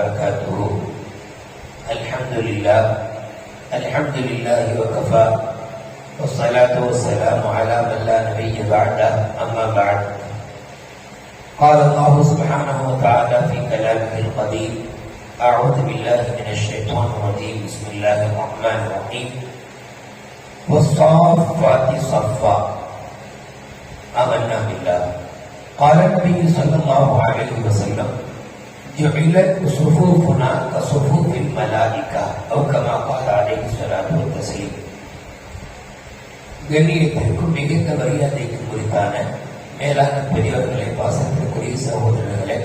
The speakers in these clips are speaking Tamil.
وبركاته. الحمد لله. الحمد لله وكفى. والصلاة والسلام على من لا نبي بعده. أما بعد. قال الله سبحانه وتعالى في كلامه القديم أعوذ بالله من الشيطان الرجيم. بسم الله الرحمن الرحيم. والصافات صفا. آمنا بالله. قال النبي صلى الله عليه وسلم جعلت صفوفنا كصفوف الملائكة أو كما قال عليه الصلاة والتسليم கண்ணியத்திற்கும் மிகுந்த மரியாதைக்கும் குறித்தான மேலான பெரியவர்களை பாசத்திற்குரிய சகோதரர்களே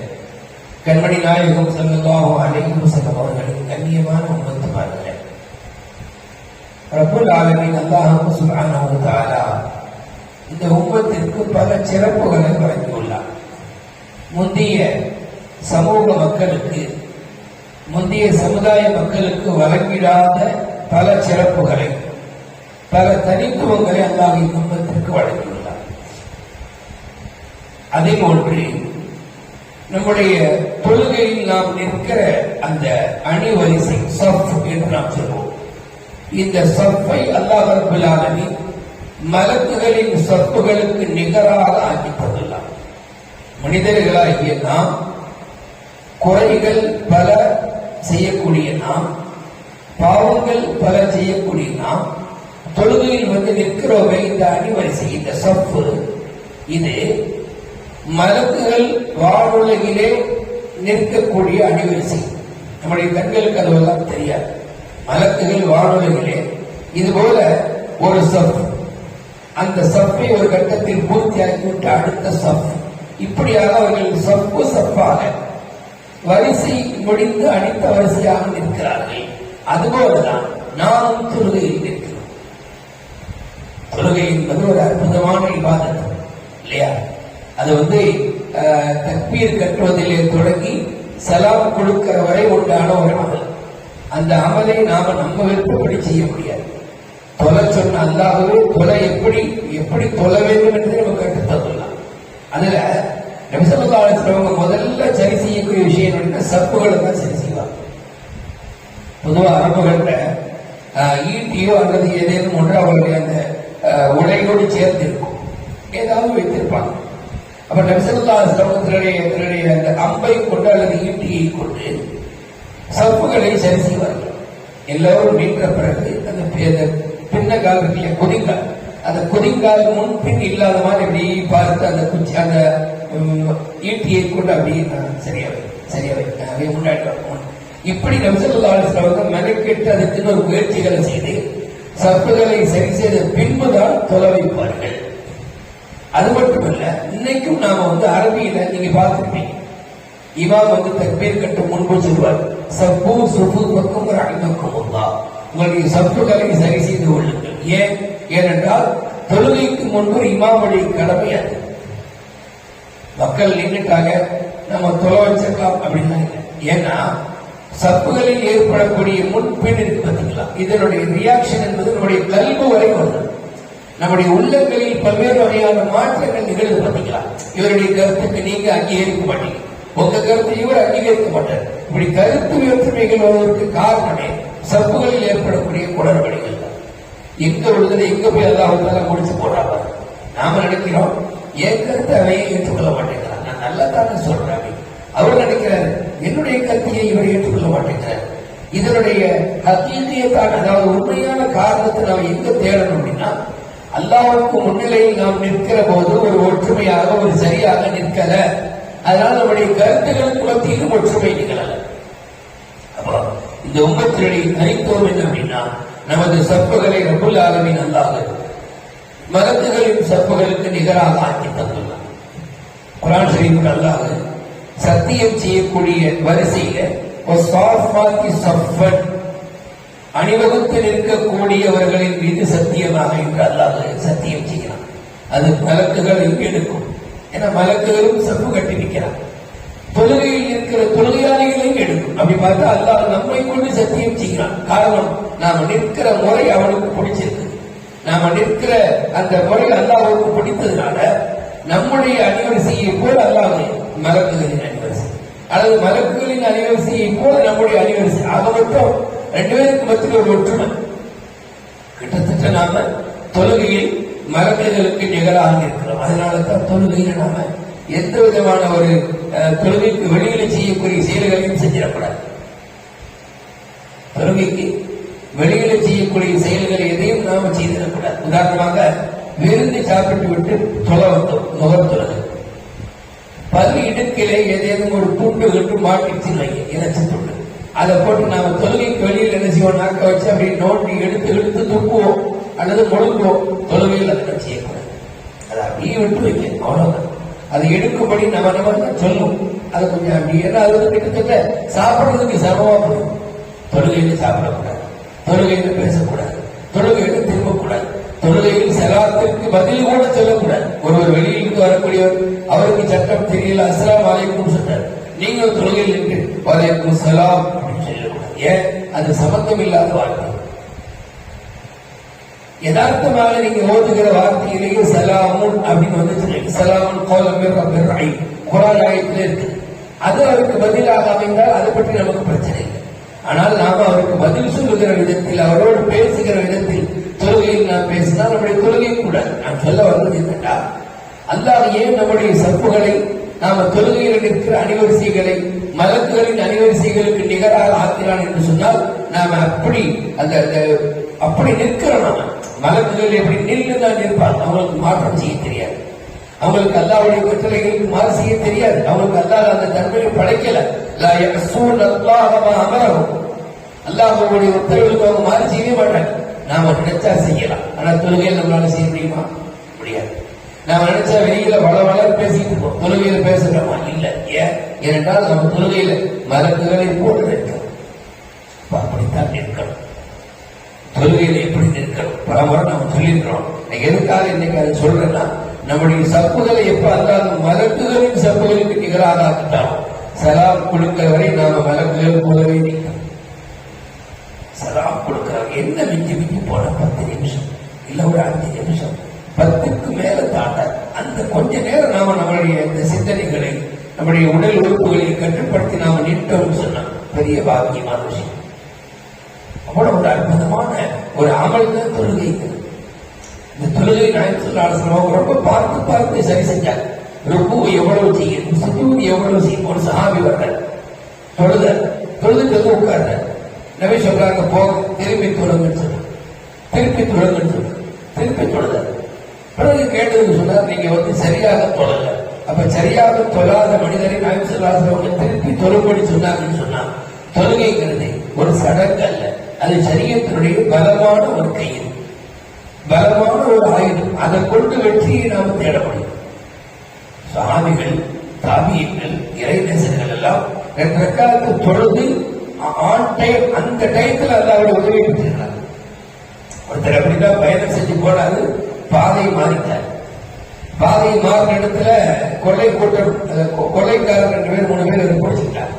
கண்மணி நாயகம் செல்லதாக அழைக்கும் செல்லும் அவர்களின் கண்ணியமான உண்மத்துமார்களே ரப்புல் ஆலமின் அல்லாஹு சுப்ஹானஹு தஆலா இந்த உம்மத்திற்கு பல சிறப்புகளை வழங்கியுள்ளார் முந்தைய சமூக மக்களுக்கு முந்தைய சமுதாய மக்களுக்கு வழங்கிடாத பல சிறப்புகளை பல தனித்துவங்களை அல்லாஹ் இந்த வழங்கியுள்ளார். அதே போன்று நம்முடைய தொழுகையில் நாம் நிற்கிற அந்த அணிவரிசை சஃப் என்று நாம் சொல்வோம். இந்த சஃப்பை அல்லாஹ் ரப்பல் மலக்குகளின் சொப்புகளுக்கு நிகராக ஆக்கி தந்துள்ளார் மனிதர்களாகிய நாம் குறைகள் பல செய்யக்கூடிய நாம் பாவங்கள் பல செய்யக்கூடிய நாம் தொழுகையில் வந்து நிற்கிறோமே இந்த அணிவரிசை இந்த சப்பு இது மலக்குகள் வானுலகிலே நிற்கக்கூடிய அணிவரிசை நம்முடைய கண்களுக்கு அதுவெல்லாம் தெரியாது. மலக்குகள் வானுலகிலே இது போல ஒரு சப் அந்த சப்பை ஒரு கட்டத்தில் பூர்த்தியாக்கிவிட்டு அடுத்த சப் இப்படியாக அவர்கள் சப்பு சப்பாக வரிசை முடிந்து அடித்த வரிசையாக நிற்கிறார்கள். அதுபோலதான் நாம் தொழுகையில் நிற்கிறோம். தொழுகை என்பது ஒரு அற்புதமான விவாதம் இல்லையா? அது வந்து அஹ், தக்பீர் கட்டுவதிலே தொடங்கி சலாம் கொடுக்கிற வரை உண்டான ஒரு அமல். அந்த அமலை நாம நம்ம விருப்பப்படி செய்ய முடியாது. தொலை சொன்ன அல்லாகவே தொலை எப்படி எப்படி தொலை வேண்டும் என்று நம்ம கற்றுத் அதுல அதுல நபிசல்லாசிரவங்க முதல்ல சரி செய்ய சப்புகளை தான் சரி செய்வாங்க. பொதுவா அரபுகள்ல ஆஹ், ஈட்டியோ அல்லது ஏதேனும் ஒன்று அவருடைய அந்த ஆஹ், உடையோடு சேர்ந்து இருக்கும் ஏதாவது வைத்திருப்பாங்க. அப்ப நபிசல்லா சிரமத்தினுடைய தன்னுடைய அந்த அம்பை கொண்டு அல்லது ஈட்டியை கொண்டு சப்புகளை சரி செய்வார்கள். எல்லோரும் மீட்ட பிறகு அந்த பின்ன கால் இருக்கு குதிங்கால் அந்த குதிங்கால் முன் பின் இல்லாத மாதிரி அப்படி பார்த்து அந்த குச்சி அந்த உம், ஈட்டியை கொண்டு அப்படியே சரியாக சரியா வை முன்னாடி வா, முன். இப்படி மெனக்கெட்டு ஒரு முயற்சிகளை செய்து சப்புகளை சரி செய்த பின்புதான் தொலை வைப்பார்கள் அது மட்டுமல்ல இன்னைக்கும் நாம வந்து அரபியில நீங்க பார்த்துருப்பீங்க. இமாம் வந்து தக்பீர் கட்டும் முன்பு சொல்வார் சப்பு சுப்பு பக்கம் அடிமக்கும் உங்களுடைய சப்புகளை சரி செய்து கொள்ளுங்கள். ஏன்? ஏனென்றால் தொழுகைக்கு முன்பு இமாமுடைய கடமை அது. மக்கள் நின்றுட்டாங்க நம்ம தொலை வச்சிருக்கலாம் அப்படின்னா ஏன்னா சப்புகளில் ஏற்படக்கூடிய முன்பின் இருக்கு பார்த்தீங்களா இதனுடைய ரியாக்ஷன் என்பது நம்முடைய கல்வி வரை வருது. நம்முடைய உள்ளங்களில் பல்வேறு வகையான மாற்றங்கள் நிகழ்ந்து பார்த்தீங்களா இவருடைய கருத்துக்கு நீங்க அங்கீகரிக்க மாட்டீங்க உங்க கருத்து இவர் அங்கீகரிக்க மாட்டார் இப்படி கருத்து வேற்றுமைகள் வருவதற்கு காரணமே சப்புகளில் ஏற்படக்கூடிய குளறுபடிகள் தான். எங்க விழுதுல எங்க போய் அல்லாஹால முடிச்சு போடுறாங்க. நாம நினைக்கிறோம் என் கருத்தை அவையே ஏற்றுக்கொள்ள மாட்டேங்கிறான் நான் நல்லா சொல்றேன். அவர் நினைக்கிறார் என்னுடைய கருத்தையை இவர் ஏற்றுக்கொள்ள மாட்டேங்கிறார் இதனுடைய ஹக்கீக்கியத்தான் அதாவது உண்மையான காரணத்தை நாம் எங்க தேடணும் அப்படின்னா அல்லாவுக்கு முன்னிலையில் நாம் நிற்கிற போது ஒரு ஒற்றுமையாக ஒரு சரியாக நிற்கல. அதனால நம்முடைய கருத்துக்களுக்கு மத்தியிலும் ஒற்றுமை நிகழல. அப்போ இந்த உம்மத்தினுடைய தனித்துவம் என்ன அப்படின்னா நமது சப்புகளை ரபுல் ஆலமின் அல்லாஹ் மரத்துகளின் சப்புகளுக்கு நிகராக ஆக்கி தந்துள்ளார். குரான் ஷரீஃப் சத்தியம் செய்யக்கூடிய வரிசையில ஒரு இருக்கக்கூடியவர்களின் அணிவகுத்து நிற்கக்கூடியவர்களின் மீது சத்தியமாக இன்று அல்லாது சத்தியம் செய்கிறான். அது மலக்குகள் எடுக்கும்? ஏன்னா மலக்குகளும் சப்பு கட்டி நிற்கிறான் தொழுகையில் இருக்கிற தொழுகையாளிகளையும் எடுக்கும்? அப்படி பார்த்தா அல்லாஹ் நம்மை கொண்டு சத்தியம் செய்கிறான். காரணம் நாம நிற்கிற முறை அவனுக்கு பிடிச்சிருக்கு. நாம நிற்கிற அந்த முறை அல்லாஹ்வுக்கு பிடித்ததுனால நம்முடைய அணிவரிசையை போல் அல்லாஹ் மலக்குகளின் அணிவரிசை அல்லது மலக்குகளின் அணிவரிசையை போல ஆக மட்டும் ரெண்டு பேருக்கு மத்தியில் ஒரு ஒற்றுமை. கிட்டத்தட்ட நாம தொழுகையில் மரபுகளுக்கு நிகழாக இருக்கிறோம். அதனால தான் தொழுகையில நாம எந்த விதமான ஒரு அஹ், தொழுகைக்கு வெளியில செய்யக்கூடிய செயல்களையும் செஞ்சிடக்கூடாது. தொழுகைக்கு வெளியில செய்யக்கூடிய நாம செய்திடக்கூடாது உதாரணமாக விருந்து சாப்பிட்டு விட்டு தொலை வந்தோம் நுகர் பல் இடுக்கிலே ஏதேனும் ஒரு துண்டு விட்டு மாட்டிச்சு வைங்க இறைச்சி அதை போட்டு நாம தொழுகை வெளியில் என்ன செய்வோம்? நாக்க வச்சு அப்படி நோட்டி எடுத்து எடுத்து துப்புவோம் அல்லது முழுங்குவோம் தொழுகையில் அதை செய்யக்கூடாது. அதை அப்படியே விட்டு வைக்க அவ்வளவுதான். அதை எடுக்கும்படி நம்ம நம்ம சொல்லும். அது கொஞ்சம் அப்படி ஏன்னா அது வந்து கிட்டத்தட்ட சாப்பிடுறதுக்கு சிரமமா போகும் தொழுகையில சாப்பிடக்கூடாது. தொழுகையில பேசக்கூடாது. தொழுகையில திரும்பக்கூடாது. தொழுகையில் செலாத்திற்கு பதில் கூட சொல்லக்கூடாது. ஒருவர் வெளியிலிருந்து வரக்கூடியவர் அவருக்கு சட்டம் தெரியல அஸ்லாம் வலைக்கும் சொன்னார். நீங்க தொழுகையில் நின்று வலைக்கும் சலாம் அப்படின்னு சொல்லக்கூடாது. ஏன்? அது சம்பந்தம் இல்லாத வார்த்தை. யதார்த்தமாக நீங்க ஓதுகிற வார்த்தையிலேயே சலாமுன் அப்படின்னு வந்து சலாமுன் கோலம் ஐ குரான் ஆயத்தில் இருக்கு. அது அவருக்கு பதிலாக அமைந்தால் அதை பற்றி நமக்கு பிரச்சனை ஆனால் நாம் அவருக்கு பதில் சொல்லுகிற விதத்தில் அவரோடு பேசுகிற விதத்தில் தொழுகையில் நாம் பேசினால் நம்முடைய தொழுகையும் கூட நான் சொல்ல வந்தது என்னட்டா அல்லாஹ் ஏன் நம்முடைய சப்புகளை நாம தொழுகையில் இருக்கிற அணிவரிசைகளை மலக்குகளின் அணிவரிசைகளுக்கு நிகராக ஆக்கிறான் என்று சொன்னால் நாம அப்படி அந்த அப்படி நிற்கிறோம்? நாம மலக்குகள் எப்படி நின்று தான் நிற்பாங்க? அவங்களுக்கு மாற்றம் செய்ய தெரியாது. அவங்களுக்கு அல்லாவுடைய கட்டளைகளுக்கு மாறு செய்ய தெரியாது. அவங்களுக்கு அல்லாத அந்த தன்மையை படைக்கல. அல்லாஹுடைய உத்தரவுக்கு அல்லாஹ் மா அவங்க மாறு செய்யவே மாட்டாங்க. நாம நினைச்சா செய்யலாம். ஆனா தொழுகையில் நம்மளால செய்ய முடியுமா? முடியாது. நாம நினைச்சா வெளியில வள வள பேசிட்டு இருக்கோம் தொழுகையில பேசுறோமா? இல்ல. ஏன்? ஏனென்றால் நம்ம தொழுகையில மரத்துகளை போட்டு நிற்கிறோம் அப்படித்தான் நிற்கணும். தொழுகையில எப்படி நிற்கணும்? பல முறை நம்ம சொல்லியிருக்கிறோம். எதுக்காக இன்னைக்கு அதை சொல்றேன்னா நம்முடைய சப்புகளை எப்ப அல்லாத மரத்துகளின் சப்புகளுக்கு நிகராக ஆக்கிட்டாலும் சலாம் கொடுக்கிற வரை நாம மலக்குகள் போகவே நிற்கணும் சலாம் கொடுக்கிறவங்க என்ன மிஞ்சி மிஞ்சி போன பத்து நிமிஷம்? இல்ல ஒரு அஞ்சு நிமிஷம். பத்துக்கு மேல தாண்ட அந்த கொஞ்ச நேரம் நாம நம்மளுடைய இந்த சிந்தனைகளை நம்முடைய உடல் உறுப்புகளை கட்டுப்படுத்தி நாம நின்றோம்னு சொன்னா பெரிய பாக்கியமான விஷயம். அவ்வளவு ஒரு அற்புதமான ஒரு அமல் தான் தொழுகை இந்த தொழுகை நாயகம் ரொம்ப பார்த்து பார்த்து சரி செஞ்சாங்க. ருக்கு எவ்வளவு செய்யணும் சுஜூத் எவ்வளவு செய்யும்? ஒரு சஹாபி வர்றார். தொழுத தொழுதுட்டு வந்து உட்கார்றார் நபி சொல்றாங்க போக திருப்பி தொழுங்கன்னு சொன்னாங்க திருப்பி தொழுங்கன்னு சொல்லு. திருப்பி தொழுத பிறகு கேட்டதுன்னு சொன்னார் நீங்க வந்து சரியாக தொழல அப்ப சரியாக தொழாத மனிதரை நாயகம் சொல்லாதவங்க திருப்பி தொழும்படி சொன்னாங்கன்னு சொன்னா தொழுகைங்கிறது ஒரு சடங்கு அல்ல. அது சரியத்தினுடைய பலமான ஒரு கையில் பலமான ஒரு ஆயுதம். அதை கொண்டு வெற்றியை நாம் தேட முடியும் சாமிகள் தாபியங்கள் இறைநேசர்கள் எல்லாம் ரெண்டு ரெக்காலத்து தொழுது ஆன் டைம் அந்த டயத்துல அல்லாவோட உதவி பெற்றிருக்கிறார் ஒருத்தர் அப்படிதான் பயணம் செஞ்சு போனாரு பாதை மாறிட்டார். பாதை மாறின இடத்துல கொள்ளை கூட்டம் கொள்ளைக்காரர் ரெண்டு பேர் மூணு பேர் அதை பிடிச்சிட்டார்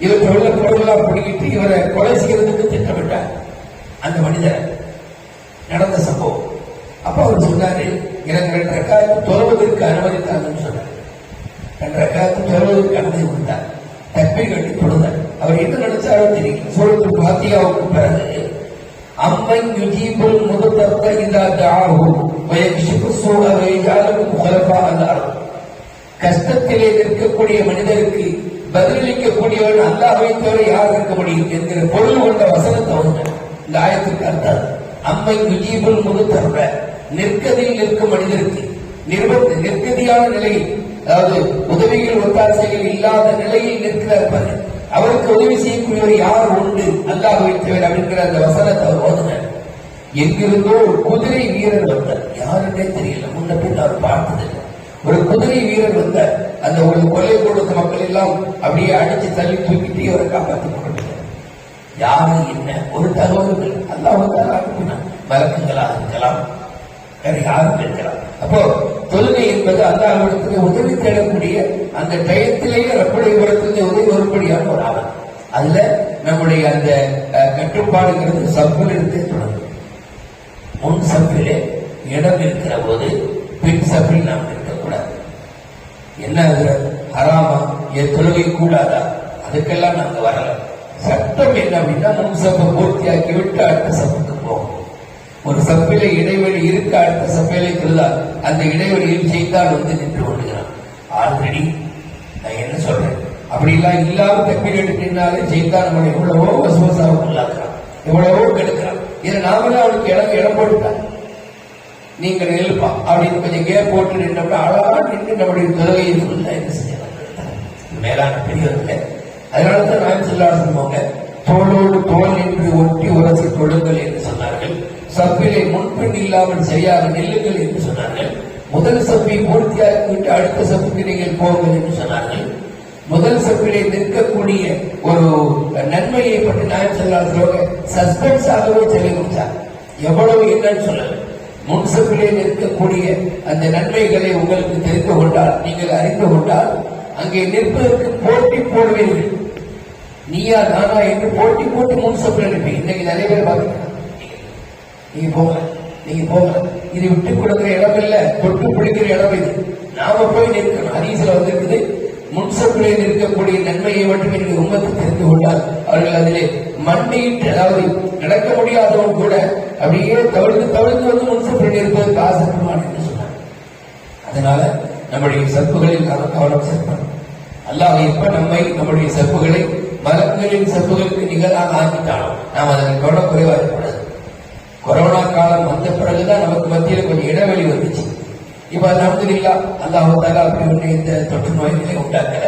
இவர் உள்ள பொருளெல்லாம் பிடிக்கிட்டு இவரை கொலை செய்யறதுக்கு திட்டமிட்டார் அந்த மனிதர் நடந்த சம்பவம். அப்ப அவர் சொன்னாரு எனக்கு ரெண்டு தோல்வதற்கு தொழுவதற்கு அனுமதித்தாங்கன்னு சொன்னார். ரெண்டு ரக்காத்து தொழுவதற்கு அனுமதி கொடுத்தார். தப்பை கட்டி கொடுத்தார் அவர் என்ன நினைச்சாரோ தெரியும் சூழத்து பாத்தியாவுக்கு பிறகு அம்மன் யுஜீபுல் முகத்தத்த இதா தாஹு வயக்ஷிபு சூழ வைஜாலும் முகலபா அல்லாரும் கஷ்டத்திலே நிற்கக்கூடிய மனிதருக்கு பதிலளிக்கக்கூடியவன் அல்லாஹை தவிர யார் இருக்க முடியும் என்கிற பொருள் கொண்ட வசனத்தை வந்து இந்த ஆயத்துக்கு அர்த்தம். அம்மை விஜீபுல் முகத்தர்ற நிற்கதில் நிற்கும் மனிதருக்கு நிர்பந்த நிலையில் அதாவது உதவிகள் ஒத்தாசைகள் இல்லாத நிலையில் நிற்கிறார் அவருக்கு உதவி செய்யக்கூடியவர் யார் உண்டு? அல்லாஹ்வை வைத்தவர் அப்படிங்கிற அந்த வசனத்தை அவர் ஓதுனார் எங்கிருந்தோ ஒரு குதிரை வீரர் வந்தார். யாருன்னே தெரியல. முன்ன பின் அவர் பார்த்ததில்லை. ஒரு குதிரை வீரர் வந்தார். அந்த ஒரு கொலை கொடுத்த மக்கள் எல்லாம் அப்படியே அடிச்சு தள்ளி தூக்கிட்டு அவரை காப்பாற்றி கொண்டு யாரு என்ன? ஒரு தகவல்கள். அல்லாஹ் அனுப்பினான் மலக்குகளாக இருக்கலாம். வேற யாரும் இருக்கலாம் அப்போ தொழுகை என்பது அல்லாஹ்விடத்தில் உதவி தேடக்கூடிய அந்த டயத்திலேயே ரப்படை உரத்திலே உதவி வரும்படியான ஒரு ஆவல் அதுல நம்முடைய அந்த கட்டுப்பாடுங்கிறது சப்பில் இருந்தே தொடங்கும். முன் சப்பிலே இடம் இருக்கிற போது பின் சப்பில் நாம் இருக்கக்கூடாது என்ன ஹராமா? என் தொழுகை கூடாதா? அதுக்கெல்லாம் நாங்கள் வரல. சட்டம் என்ன அப்படின்னா முன் சப்பை பூர்த்தியாக்கி விட்டு அடுத்த சப்புக்கு போகும் ஒரு சப்பில இடைவெளி இருக்க அடுத்த சப்பையில இருந்தால் அந்த இடைவெளியில் செய்தால் வந்து நின்று கொள்கிறான். ஆல்ரெடி நான் என்ன சொல்றேன்? அப்படி எல்லாம் இல்லாம தப்பி நின்றாலே செய்தா நம்மளை எவ்வளவோ வசுவசாக உள்ளாக்குறான். எவ்வளவோ கெடுக்கிறான். இதை நாமளே அவனுக்கு இடம் இடம் போட்டுட்டான் நீங்கள் எழுப்பா அப்படின்னு கொஞ்சம் கேப் போட்டு நின்றோம்னா அழகா நின்று நம்முடைய தொழுகையை ஃபுல்லா என்ன செய்யலாம்? மேலான பெரியவர்கள் அதனால தான் நான் சொல்லாட சொல்லுவாங்க தோளோடு தோல் என்று ஒட்டி உரசி தொழுங்கள் என்று சொன்னார்கள். சப்பிலை முன்பின் இல்லாமல் சரியாக நெல்லுங்கள் என்று சொன்னார்கள். முதல் சப்பை பூர்த்தியாக்கிவிட்டு அடுத்த சப்புக்கு நீங்கள் போங்கள் என்று சொன்னார்கள். முதல் சப்பிலே நிற்கக்கூடிய ஒரு நன்மையை பற்றி நான் சொல்லாத சஸ்பென்ஸாகவே சொல்லி கொடுத்தார் எவ்வளவு என்னன்னு சொல்லல. முன் சப்பிலே நிற்கக்கூடிய அந்த நன்மைகளை உங்களுக்கு தெரிந்து கொண்டால் நீங்கள் அறிந்து கொண்டால் அங்கே நிற்பதற்கு போட்டி போடுவீர்கள். நீயா நானா என்று போட்டி போட்டு முன் சப்பில் நிற்பீங்க. இன்னைக்கு நிறைய பேர் பார்க்கிறேன் நீங்க போங்க நீங்க போங்க. இது விட்டு கொடுக்கிற இடம் இல்ல தொட்டு பிடிக்கிற இடம் இது. நாம போய் நிற்கணும் ஹரீஸ்ல வந்திருக்குது முன்சப்பிலே நிற்கக்கூடிய நன்மையை மட்டுமே நீங்கள் உண்மத்தை தெரிந்து கொண்டால் அவர்கள் அதிலே மண்டியிட்டு அதாவது நடக்க முடியாதவன் கூட அப்படியே தவிர்த்து தவிர்த்து வந்து முன்சப்பில் இருப்பது ஆசைப்படுவான் என்று சொன்னார். அதனால நம்முடைய சப்புகளில் நாம் கவனம் செலுத்தணும். அல்லாஹ் எப்ப நம்மை நம்முடைய சப்புகளை மரங்களின் சப்புகளுக்கு நிகழாக ஆக்கிட்டாலும் நாம் அதற்கு கவனம் குறைவா இருக்கக்கூடாது கொரோனா காலம் வந்த பிறகுதான் நமக்கு மத்தியில் கொஞ்சம் இடைவெளி வந்துச்சு. இப்ப அலமதுல்லா அல்லாஹ் தாலா அப்படி ஒன்று இந்த தொற்று நோய்களை உண்டாக்கல.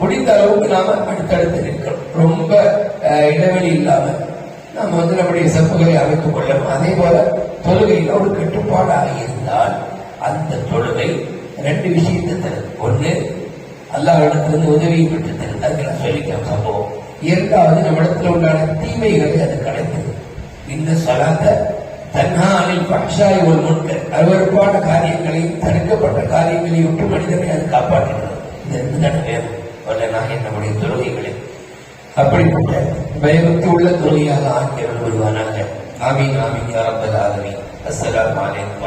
முடிந்த அளவுக்கு நாம அடுத்தடுத்து நிற்கிறோம் ரொம்ப இடைவெளி இல்லாம நாம வந்து நம்முடைய செப்புகளை அமைத்துக் கொள்ளணும். அதே போல தொழுகையில் ஒரு கட்டுப்பாடாக இருந்தால் அந்த தொழுகை ரெண்டு விஷயத்தை தருது ஒண்ணு அல்லாஹிடத்திலிருந்து உதவியை பெற்று தருது அதுக்கு நான் சம்பவம் இரண்டாவது நம்மிடத்தில் உண்டான தீமைகளை அது கலைத்தது இந்த சலாத்த தன்ஹா அனில் பக்ஷாய் ஒரு முன்கர் அருவறுப்பான காரியங்களையும் தடுக்கப்பட்ட காரியங்களையும் விட்டு மனிதனை அது காப்பாற்றுகிறது இது ரெண்டு தானே வேணும் நான் நம்முடைய தொழுகைகளை அப்படிப்பட்ட பயபக்தி உள்ள தொழுகையாக ஆக்கியவர்கள் வருவானாக ஆமீன் ஆமீன் யா அஸ்லாம் ஆலமீன். அஸ்ஸலாமு அலைக்கும்